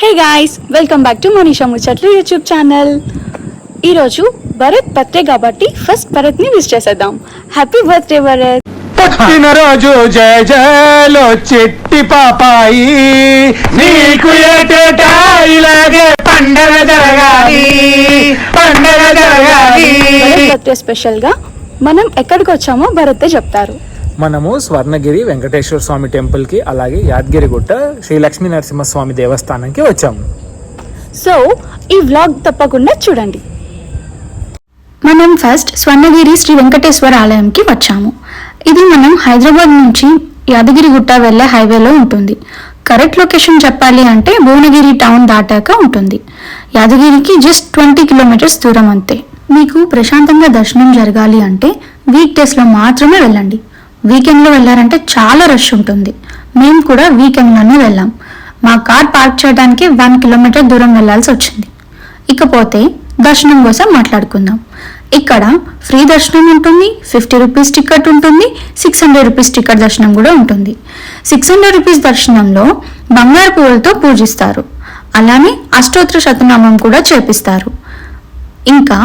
Hey guys welcome back to Manisha Muchatlu YouTube channel ఈరోజు Bharat birthday కాబట్టి first భరత్ని wish చేసేద్దాం. Happy birthday Bharat. పుట్టినరోజు జయ జయలో చెట్టి పాపాయి. నీకు ఏటేటా ఇలాగే పండగ జరగాలి పండగ జరగాలి. బర్త్డే స్పెషల్గా మనం ఎక్కడికి వచ్చామో భరత్ చెప్తారు. మనము స్వర్ణగిరి వెంకటేశ్వర స్వామి టెంపుల్కి అలాగే యాదగిరిగుట్ట శ్రీ లక్ష్మీ నరసింహస్వామి దేవస్థానంకి వచ్చాము. సో ఈ వ్లాగ్ తప్పకుండా చూడండి. మనం ఫస్ట్ స్వర్ణగిరి శ్రీ వెంకటేశ్వర ఆలయంకి వచ్చాము. ఇది మనం హైదరాబాద్ నుంచి యాదగిరిగుట్ట వెళ్ళే హైవేలో ఉంటుంది. కరెక్ట్ లొకేషన్ చెప్పాలి అంటే భువనగిరి టౌన్ దాటాక ఉంటుంది. యాదగిరికి జస్ట్ ట్వంటీ కిలోమీటర్స్ దూరం అంతే. మీకు ప్రశాంతంగా దర్శనం జరగాలి అంటే వీక్ డేస్లో మాత్రమే వెళ్ళండి. వీకెండ్లో వెళ్ళారంటే చాలా రష్ ఉంటుంది. మేము కూడా వీకెండ్లోనే వెళ్ళాం. మా కార్ పార్క్ చేయడానికి వన్ కిలోమీటర్ దూరం వెళ్ళాల్సి వచ్చింది. ఇకపోతే దర్శనం కోసం మాట్లాడుకుందాం. ఇక్కడ ఫ్రీ దర్శనం ఉంటుంది ఫిఫ్టీ రూపీస్ టికెట్ ఉంటుంది సిక్స్ హండ్రెడ్ రూపీస్ టికెట్ దర్శనం కూడా ఉంటుంది. సిక్స్ హండ్రెడ్ రూపీస్ దర్శనంలో బంగారు పువ్వులతో పూజిస్తారు. అలానే అష్టోత్తర శతనామం కూడా చేపిస్తారు. ఇంకా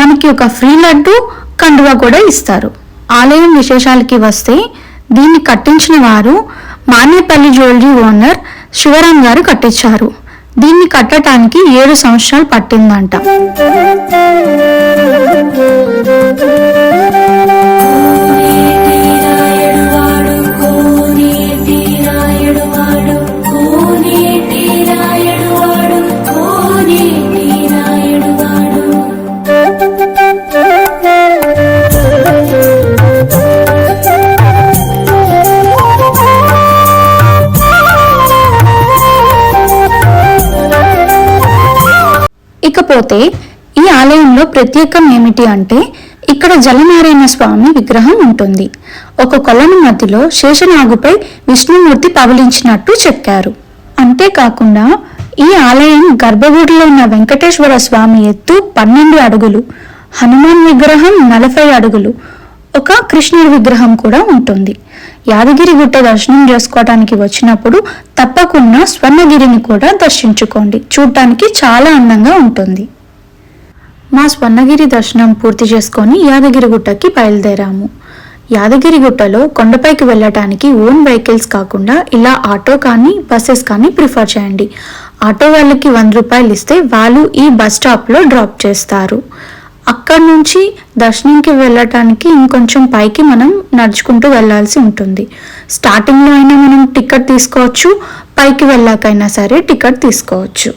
మనకి ఒక ఫ్రీ లడ్డు కండువా కూడా ఇస్తారు. ఆలయం విశేషాలకి వస్తే దీన్ని కట్టించిన వారు మానేపల్లి జ్యువెలరీ ఓనర్ శివరాం గారు కట్టించారు. దీన్ని కట్టడానికి ఏడు సంవత్సరాలు పట్టిందంట. ఇకపోతే ఈ ఆలయంలో ప్రత్యేకం ఏమిటి అంటే ఇక్కడ జలనారాయణ స్వామి విగ్రహం ఉంటుంది. ఒక కొలను మధ్యలో శేషనాగుపై విష్ణుమూర్తి పవలించినట్టు చెక్కారు అంతేకాకుండా ఈ ఆలయం గర్భగుడిలో ఉన్న వెంకటేశ్వర స్వామి ఎత్తు పన్నెండు అడుగులు హనుమాన్ విగ్రహం నలభై అడుగులు ఒక కృష్ణుడి విగ్రహం కూడా ఉంటుంది. యాదగిరి గుట్ట దర్శనం చేసుకోవడానికి వచ్చినప్పుడు తప్పకుండా స్వర్ణగిరిని కూడా దర్శించుకోండి. చూడటానికి చాలా అందంగా ఉంటుంది. మా స్వర్ణగిరి దర్శనం పూర్తి చేసుకొని యాదగిరి గుట్టకి బయలుదేరాము. యాదగిరి గుట్టలో కొండపైకి వెళ్ళటానికి ఓన్ వెహికల్స్ కాకుండా ఇలా ఆటో కానీ బస్సెస్ కానీ ప్రిఫర్ చేయండి. ఆటో వాళ్ళకి వంద రూపాయలు ఇస్తే వాళ్ళు ఈ బస్ స్టాప్లో డ్రాప్ చేస్తారు. అక్కడి నుంచి దర్శనంకి వెళ్ళటానికి ఇంకొంచెం పైకి మనం నడుచుకుంటూ వెళ్ళాల్సి ఉంటుంది. స్టార్టింగ్లో అయినా మనం టికెట్ తీసుకోవచ్చు పైకి వెళ్ళాకైనా సరే టికెట్ తీసుకోవచ్చు.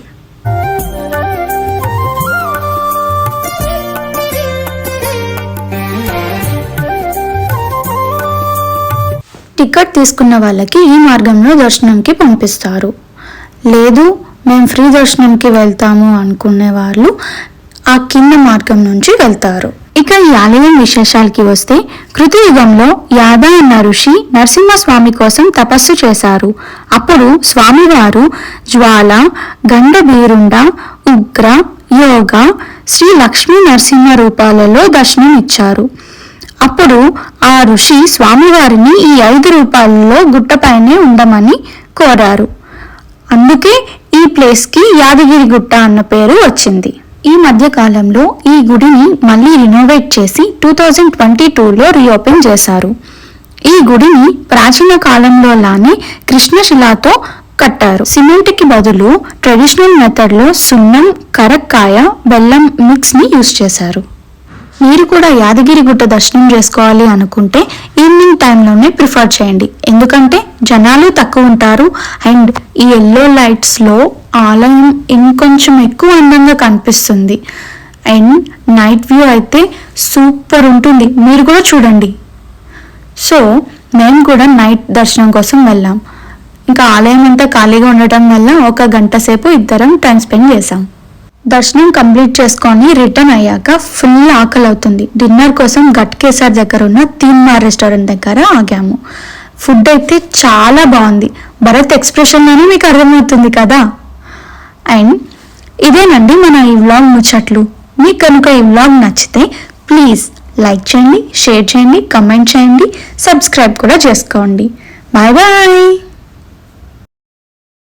టికెట్ తీసుకున్న వాళ్ళకి ఈ మార్గంలో దర్శనంకి పంపిస్తారు. లేదు మేము ఫ్రీ దర్శనంకి వెళ్తాము అనుకునే వాళ్ళు ఆ కింద మార్గం నుంచి వెళ్తారు. ఇక ఈ ఆలయం విశేషాలకి వస్తే కృతయుగంలో యాద అన్న ఋషి నరసింహస్వామి కోసం తపస్సు చేశారు. అప్పుడు స్వామివారు జ్వాల గండబీరుండ ఉగ్ర యోగ శ్రీ లక్ష్మీ నరసింహ రూపాలలో దర్శనం ఇచ్చారు అప్పుడు ఆ ఋషి స్వామివారిని ఈ ఐదు రూపాలలో గుట్టపైనే ఉండమని కోరారు. అందుకే ఈ ప్లేస్కి యాదగిరి గుట్ట అన్న పేరు వచ్చింది. ఈ మధ్య కాలంలో ఈ గుడిని మళ్ళీ రినోవేట్ చేసి టూ థౌజండ్ ట్వంటీ టూలో రీఓపెన్ చేశారు. ఈ గుడిని ప్రాచీన కాలంలో లానే కృష్ణశిలాతో కట్టారు. సిమెంట్కి బదులు ట్రెడిషనల్ మెథడ్లో సున్నం కరక్కాయ బెల్లం మిక్స్ని యూజ్ చేశారు. మీరు కూడా యాదగిరి గుట్ట దర్శనం చేసుకోవాలి అనుకుంటే ఈవినింగ్ టైంలోనే ప్రిఫర్ చేయండి. ఎందుకంటే జనాలు తక్కువ ఉంటారు అండ్ ఈ ఎల్లో లైట్స్లో ఆలయం ఇంకొంచెం ఎక్కువ అందంగా కనిపిస్తుంది. అండ్ నైట్ వ్యూ అయితే సూపర్ ఉంటుంది. మీరు కూడా చూడండి. సో మేము కూడా నైట్ దర్శనం కోసం వెళ్ళాం. ఇంకా ఆలయం అంతా ఖాళీగా ఉండటం వల్ల ఒక గంట సేపు ఇద్దరం టైం స్పెండ్ చేసాం దర్శనం కంప్లీట్ చేసుకొని రిటర్న్ అయ్యాక ఫుల్ ఆకలి అవుతుంది. డిన్నర్ కోసం గట్కేసార్ దగ్గర ఉన్న తీన్మార్ రెస్టారెంట్ దగ్గర ఆగాము. ఫుడ్ అయితే చాలా బాగుంది. భరత్ ఎక్స్ప్రెషన్లోనే మీకు అర్థమవుతుంది కదా? అండ్ ఇదేనండి మన ఈ వ్లాగ్ ముచ్చట్లు. మీకు కనుక ఈ వ్లాగ్ నచ్చితే ప్లీజ్ లైక్ చేయండి షేర్ చేయండి కమెంట్ చేయండి సబ్స్క్రైబ్ కూడా చేసుకోండి. Bye bye!